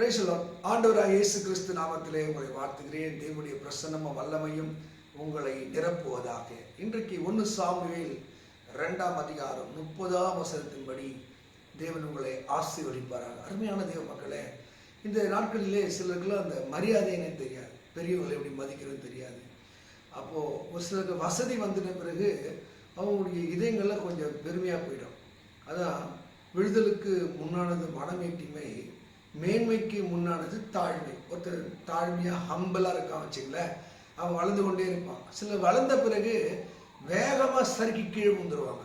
பிரைசலோன் ஆண்டவராக இயேசு கிறிஸ்து நாமத்திலே உங்களை வாழ்த்துகிறேன். தேவனுடைய பிரசன்னமும் வல்லமையும் உங்களை நிரப்புவதாக. இன்றைக்கு ஒன்று சாமுவேல் ரெண்டாம் அதிகாரம் முப்பதாம் வசனத்தின்படி தேவன் உங்களை ஆசீர்வதிப்பாராக. அருமையான தேவ மக்களே இந்த நாட்களிலே சிலருக்குலாம் அந்த மரியாதைன்னு தெரியாது. பெரியவங்களை எப்படி மதிக்கிறது தெரியாது. அப்போது ஒரு சிலருக்கு வசதி வந்துட்ட பிறகு அவங்களுடைய இதயங்கள்லாம் கொஞ்சம் பெருமையாக போயிடும். அதான் விடுதலுக்கு முன்னானது மனமேட்டிமை மேன்மைக்கு முன்னானது தாழ்மை. ஒருத்தர் தாழ்மையாக ஹம்பலாக இருக்கான் வச்சுங்களேன் அவன் வளர்ந்து கொண்டே இருப்பான். சில வளர்ந்த பிறகு வேகமாக சறுக்கி கீழே வந்துடுவாங்க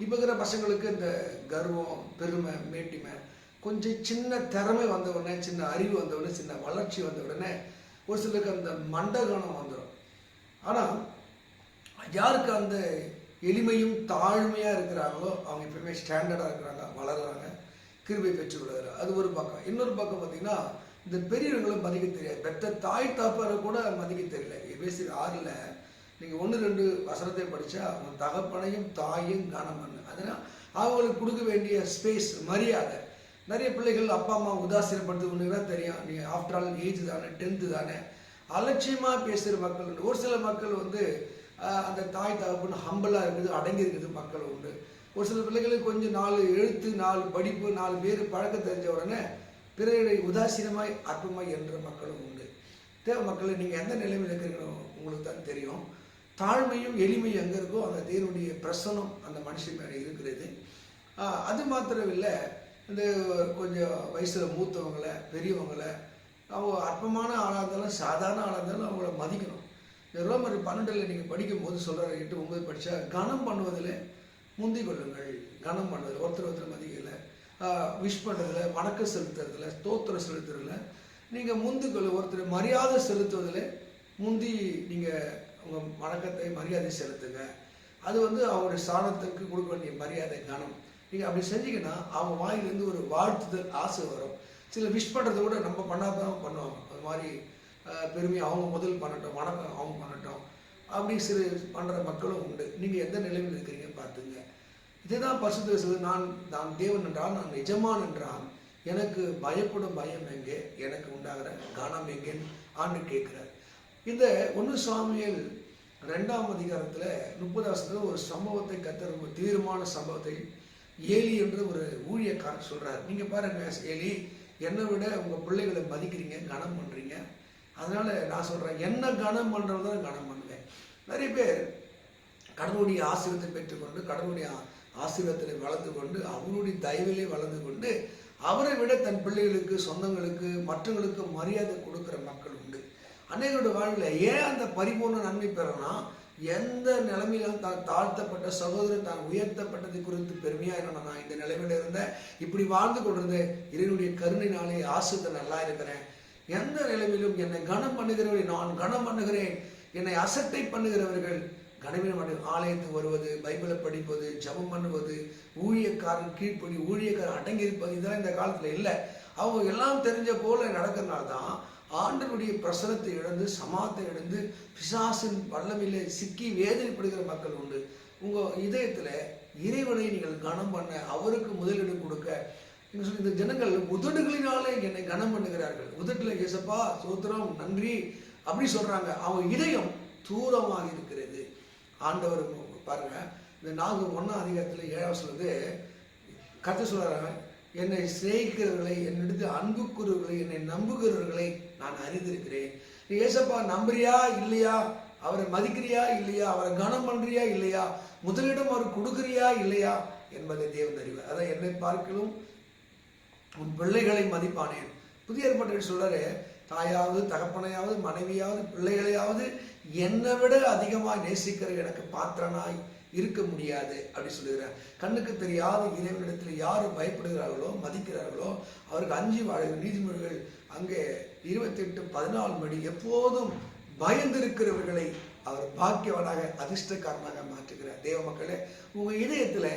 இப்போ இருக்கிற பசங்களுக்கு இந்த கர்வம் பெருமை மேட்டிமை கொஞ்சம் சின்ன திறமை வந்த உடனே சின்ன அறிவு வந்த உடனே சின்ன வளர்ச்சி வந்த உடனே ஒரு சிலருக்கு அந்த மண்டகணம் வந்துடும் ஆனால் யாருக்கு அந்த எளிமையும் தாழ்மையாக இருக்கிறாங்களோ அவங்க எப்பவுமே ஸ்டாண்டர்டாக இருக்கிறாங்க வளர்கிறாங்க கிருபை பெற்று விடுறாங்க அது ஒரு பக்கம். இன்னொரு பக்கம் பார்த்தீங்கன்னா இந்த பெரியவங்களும் மதிக்க தெரியாது. பெற்ற தாய் தாப்பாரை கூட மதிக்க தெரியல. எபேசி ஆறில் நீங்கள் ஒன்று ரெண்டு வசனத்தை படித்தா அவங்க தகப்பனையும் தாயும் கனம் பண்ணு. அதனால் அவங்களுக்கு கொடுக்க வேண்டிய ஸ்பேஸ் மரியாதை. நிறைய பிள்ளைகள் அப்பா அம்மா உதாசீனப்படுத்துவீங்கன்னா தெரியும். நீங்கள் ஆஃப்டர் ஆல் ஏஜ் தானே டென்த்து தானே. அலட்சியமாக பேசுகிற மக்கள் உண்டு. ஒரு சில மக்கள் வந்து அந்த தாய் தகப்புன்னு ஹம்பலாக இருக்குது அடங்கி இருக்குது. மக்கள் உண்டு. ஒரு சில பிள்ளைகளுக்கு கொஞ்சம் நாலு எழுத்து நாலு படிப்பு நாலு பேர் பழக்கம் தெரிஞ்ச உடனே பிறரை உதாசீனமாய் அற்பமாய் என்ற மக்களும் உண்டு. தேவ மக்களை நீங்கள் எந்த நிலைமையில் இருக்கிறீங்களோ உங்களுக்கு தான் தெரியும். தாழ்மையும் எளிமையும் எங்கே இருக்கோ அந்த தேவனுடைய பிரசனம் அந்த மனுஷன் மேலே இருக்கிறது. அது அது மாத்திரமில்லை இந்த கொஞ்சம் வயசில் மூத்தவங்களை பெரியவங்களை அவங்க அற்பமான ஆளாக இருந்தாலும் சாதாரண ஆளாக இருந்தாலும் அவங்கள மதிக்கணும். இந்த ரோமர் பன்னெண்டில் நீங்கள் படிக்கும் போது சொல்கிற எட்டு ஒம்பது படித்தா கனம் பண்ணுவதில் முந்தி கொள்ளுங்கள் கனம் பண்ணுறது ஒருத்தர் ஒருத்தர் மதிக்கல விஷ் பண்ணுறதுல வணக்கம் செலுத்துறதுல ஸ்தோத்திரம் செலுத்துறதுல நீங்கள் முந்தி கொள்ள ஒருத்தர் மரியாதை செலுத்துவதில் முந்தி நீங்கள் உங்கள் வணக்கத்தை மரியாதை செலுத்துங்க. அது வந்து அவங்களுடைய சாணத்துக்கு கொடுக்க வேண்டிய மரியாதை கனம். நீங்கள் அப்படி செஞ்சீங்கன்னா அவங்க வாயிலேருந்து ஒரு வாழ்த்துதல் ஆசை வரும். சில விஷ் பண்ணுறதை கூட நம்ம பண்ணாதான் பண்ணுவாங்க. அது மாதிரி அஹ், பெருமை அவங்க முதல் பண்ணட்டும் வணக்கம் அவங்க பண்ணட்டும். அப்படி சில பண்ணுற மக்களும் உண்டு. நீங்கள் எந்த நிலையில் இருக்கிறீங்க பார்த்துங்க. இதுதான் பரிசுத்த சொல்லுது நான் நான் தேவன் என்றால் நான் நிஜமான் என்றால் எனக்கு பயப்படும் பயம் எங்கே? எனக்கு உண்டாகிற கனம் எங்கேன்னு ஆண்டு கேட்கிறார். இந்த ஒன்று சுவாமியில் ரெண்டாம் அதிகாரத்தில் முப்பதாசத்துல ஒரு சம்பவத்தை கத்தர் ஒரு தீவிரமான சம்பவத்தை ஏலி என்று ஒரு ஊழியக்காரர் சொல்கிறார் நீங்கள் பாருங்க ஏலி என்னை விட உங்கள் பிள்ளைகளை மதிக்கிறீங்க கனம் பண்ணுறீங்க அதனால் நான் சொல்கிறேன் என்ன கனம் பண்ணுறது தான் கனம் பண்ணுவேன். நிறைய பேர் கடவுளுடைய ஆசிரியத்தை பெற்றுக்கொண்டு கடவுளுடைய ஆசீர்வாதத்தில் வளர்ந்து கொண்டு அவருடைய தயவிலே வளர்ந்து கொண்டு அவரை விட தன் பிள்ளைகளுக்கு சொந்தங்களுக்கு மற்றவங்களுக்கு மரியாதை கொடுக்குற மக்கள் உண்டு. அன்னைகளோட வாழ்வில் ஏன் அந்த பரிபூர்ண நன்மை பெறனா? எந்த நிலைமையில தான் தாழ்த்தப்பட்ட சகோதரன் தான் உயர்த்தப்பட்டதை குறித்து பெருமையா இருக்கணும். நான் இந்த நிலைமையில இருந்தேன். இப்படி வாழ்ந்து கொண்டிருந்தேன் இறைவனுடைய கருணையினாலே ஆசிரியத்தை நல்லா இருக்கிறேன். எந்த நிலைமையிலும் என்னை கனம் பண்ணுகிறவரை நான் கனம் பண்ணுகிறேன். என்னை அசட்டை பண்ணுகிறவர்கள் கனவீனமான ஆலயத்துக்கு வருவது பைபிளை படிப்பது ஜெபம் பண்ணுவது ஊழியக்காரன் கீழ்ப்படி ஊழியக்காரன் அடங்கி இருப்பது இதெல்லாம் இந்த காலத்தில் இல்லை. அவங்க எல்லாம் தெரிஞ்ச போல நடக்கிறதுனால தான் ஆண்டனுடைய பிரசனத்தை இழந்து சமாத்தை இழந்து பிசாசின் வல்லமையிலே சிக்கி வேதனைப்படுகிற மக்கள் உண்டு. உங்கள் இதயத்தில் இறைவனை நீங்கள் கனம் பண்ண அவருக்கு முதலிடம் கொடுக்க நீங்கள் சொல்லி இந்த ஜனங்கள் உதடுகளினாலே என்னை கனம் பண்ணுகிறார்கள். உதட்டில் இயேசப்பா சோத்திரம் நன்றி அப்படி சொல்கிறாங்க அவங்க இதயம் தூரமாக இருக்கிறது. ஆண்டவர் பாருங்க இந்த நாகு ஒன்னாம் அதிகாரத்தில் ஏழாவது சொல்லுது கத்த சொல்றாங்க என்னை சிநேகிக்கிறவர்களை என்னிடத்து அன்புக்குறவர்களை என்னை நம்புகிறவர்களை நான் அறிந்திருக்கிறேன். நீ ஏசப்பா நம்புறியா இல்லையா? அவரை மதிக்கிறியா இல்லையா? அவரை கனம் பண்றியா இல்லையா? முதலிடம் அவர் கொடுக்குறியா இல்லையா? என்பதை தேவன் அறிவார். அதான் என்னை பார்க்கலும் உன் பிள்ளைகளை மதிப்பானேன். புதிய ஏற்பாட்டில் சொல்றாரு தாயாவது தகப்பனையாவது மனைவியாவது பிள்ளைகளையாவது என்னை விட அதிகமாக நேசிக்கிற எனக்கு பாத்திரனாய் இருக்க முடியாது அப்படின்னு சொல்லுகிறார். கண்ணுக்கு தெரியாத இறைவனிடத்தில் யார் பயப்படுகிறார்களோ மதிக்கிறார்களோ அவருக்கு அஞ்சு வாழ்கிற நீதிமொழிகள் அங்கே இருபத்தி எட்டு பதினாலு மணி எப்போதும் பயந்திருக்கிறவர்களை அவர் பாக்கியவனாக அதிர்ஷ்டக்காரனாக மாற்றுகிறார். தேவ மக்களே உங்கள் இதயத்தில்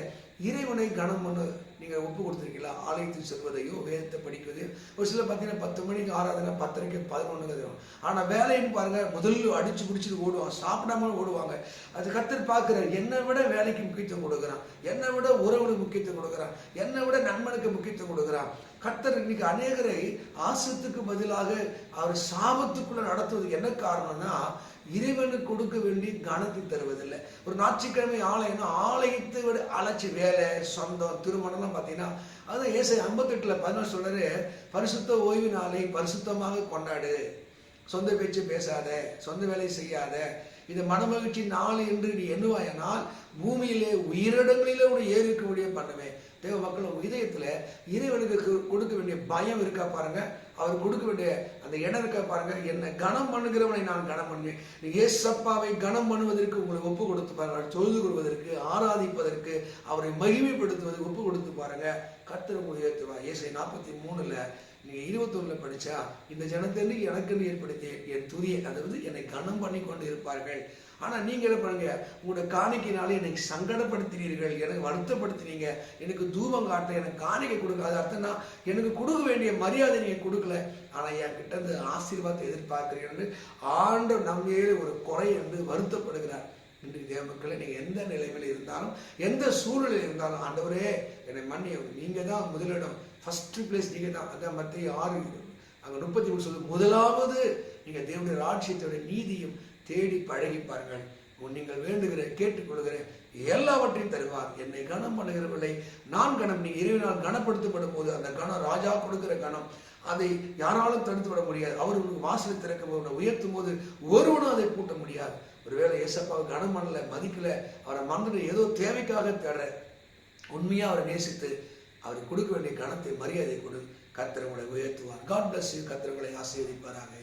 இறைவனை கனம் பண்ணு நீங்க ஒப்பு கொடுத்துருக்கீங்களா? ஆலயத்தில் செல்வதையோ வேதத்தை படிப்பது ஒரு சில பார்த்தீங்கன்னா பத்து மணிக்கு ஆராதனை பத்தரைக்கு பதினொன்று தரும் ஆனா வேலைன்னு பாருங்க முதல்ல அடிச்சு பிடிச்சிட்டு ஓடுவாங்க. சாப்பிடாம ஓடுவாங்க. அது கத்தர் பார்க்கிறார் என்னை விட வேலைக்கு முக்கியத்துவம் கொடுக்குறான். என்னை விட உறவுகளுக்கு முக்கியத்துவம் கொடுக்குறான். என்னை விட நண்பனுக்கு முக்கியத்துவம் கொடுக்குறான். கர்த்தர் இன்னைக்கு அநேகரை ஆசத்துக்கு பதிலாக அவர் சாபத்துக்குள்ள நடத்துவது என்ன காரணம்னா இறைவனுக்கு கொடுக்க வேண்டிய கனத்தை தருவதில்லை. ஒரு ஞாயிற்றுக்கிழமை ஆலயம்னா ஆலயத்தை விட அழைச்சி வேலை சொந்தம் திருமணம் திருமணம்லாம் பார்த்தீங்கன்னா அதுதான் ஏசை ஐம்பத்தெட்டில் பதினொன்று சொல்கிறாரு பரிசுத்த ஓய்வு நாளை பரிசுத்தமாக கொண்டாடு. சொந்த பேச்சு பேசாத சொந்த வேலை செய்யாத. இது மனமகிழ்ச்சி நாள் என்று நீ எண்ணுவாயனால் பூமியிலே உயிரிடங்களிலே ஒரு ஏறி இருக்கக்கூடிய பண்ணுவேன். தேவ மக்கள் உங்க இதயத்துல இறைவனுக்கு கொடுக்க வேண்டிய பயம் இருக்கா பாருங்கள் அவர் கொடுக்க வேண்டிய அந்த இடம் இருக்க பாருங்க. என்ன கனம் பண்ணுகிறவனை நான் கனம் பண்ணுவேன். ஏசப்பாவை கனம் பண்ணுவதற்கு உங்களை ஒப்பு கொடுத்து பாருங்க. தொழுது கொள்வதற்கு ஆராதிப்பதற்கு அவரை மகிமைப்படுத்துவதற்கு ஒப்பு கொடுத்து பாருங்க. கர்த்தர் உங்களை உயர்த்துவார் ஏசை நாற்பத்தி மூணுல நீங்க இருபத்தொன்னுல படிச்சா இந்த ஜனத்திலிருந்து எனக்கென்று ஏற்படுத்திய என் துதியை அதாவது என்னை கனம் பண்ணி கொண்டு இருப்பார்கள் ஆனா நீங்க என்ன பண்ணுங்க? உங்களோட காணிக்கையினால என்னை சங்கடப்படுத்தினீர்கள் எனக்கு வருத்தப்படுத்தினீங்க எனக்கு தூபம் காட்ட எனக்கு காணிக்கை கொடுக்க அது அர்த்தம்னா எனக்கு கொடுக்க வேண்டிய மரியாதை நீங்க கொடுக்கல. ஆனா என் கிட்ட இருந்து ஆசீர்வாதத்தை எதிர்பார்க்கிறீர்கள் ஆண்டு நம்மையே ஒரு குறை என்று வருத்தப்படுகிறார். இன்றைக்கு தேவ மக்களை நீங்கள் எந்த நிலைமையில் இருந்தாலும் எந்த சூழலில் இருந்தாலும் ஆண்டவரே என்னை மன்னியும் நீங்கள் தான் முதலிடம். ஃபஸ்ட்டு பிளேஸ் நீங்கள் தான். அதான் மத்திய ஆறு அங்கே முப்பத்தி மூணு சொல்லு முதலாவது நீங்கள் தேவனுடைய ராட்சியத்தோடைய நீதியும் தேடி பழகி பாருங்கள். உன் நீங்கள் வேண்டுகிற கேட்டுக்கொள்கிற எல்லாவற்றையும் தருவார். என்னை கனம் பண்ணுகிறவர்களை நான் கணம் நீ இறைவனால் கனப்படுத்தப்படும் போது அந்த கணம் ராஜா கொடுக்கிற கணம் அதை யாராலும் தடுத்து விட முடியாது. அவர் வாசலை திறக்கும் போது உயர்த்தும் போது ஒருவனும் அதை கூட்ட முடியாது. ஒருவேளை ஏசப்பாவை கனம் பண்ணல மதிக்கல அவரை மறந்துட்டு ஏதோ தேவைக்காக தேடுற. உண்மையா அவரை நேசித்து அவருக்கு கொடுக்க வேண்டிய கனத்தை மரியாதை கொடு. கத்திரங்களை உயர்த்துவார். காட் பிளஸ் கத்திரங்களை ஆசீர்வதிப்பாராக.